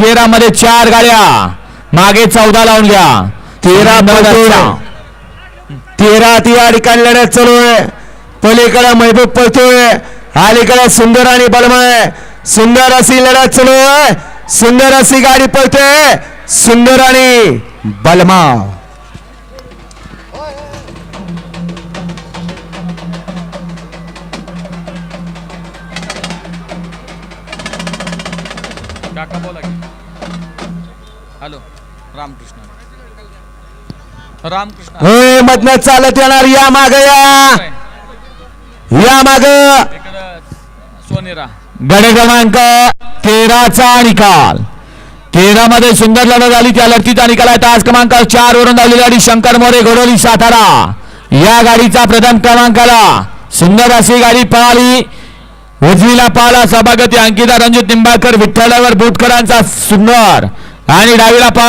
तेरा मध्ये चार गाड्या. मागे चौदा लावून घ्या. तेरा तेरा ती या ठिकाणी लढत चालू आहे. पलीकडे महबूब पळतोय. अलीकडे सुंदर आणि बलमय. सुंदर अशी लढत चालू आहे. सुंदर अशी गाडी पळतोय सुंदर आणि बलमा काका बोला की. हॅलो रामकृष्ण. रामकृष्ण. मधनं चालत येणार या माग या. या माग. सोनेरा. गडे क्रमांक तेराचा निकाल. तेरा मध्ये सुंदर लढत झाली त्या लढतीचा निकाल आहे. तास क्रमांक चार वरून धावलेली गाडी शंकर मोरे घोडोली सातारा. या गाडीचा प्रथम क्रमांकाला सुंदर अशी गाडी पळाली. उजवीला पाला सभागती अंकिता रणजित निंबाळकर विठ्ठलावर बोटकरांचा सुंदर. आणि डावीला पाहला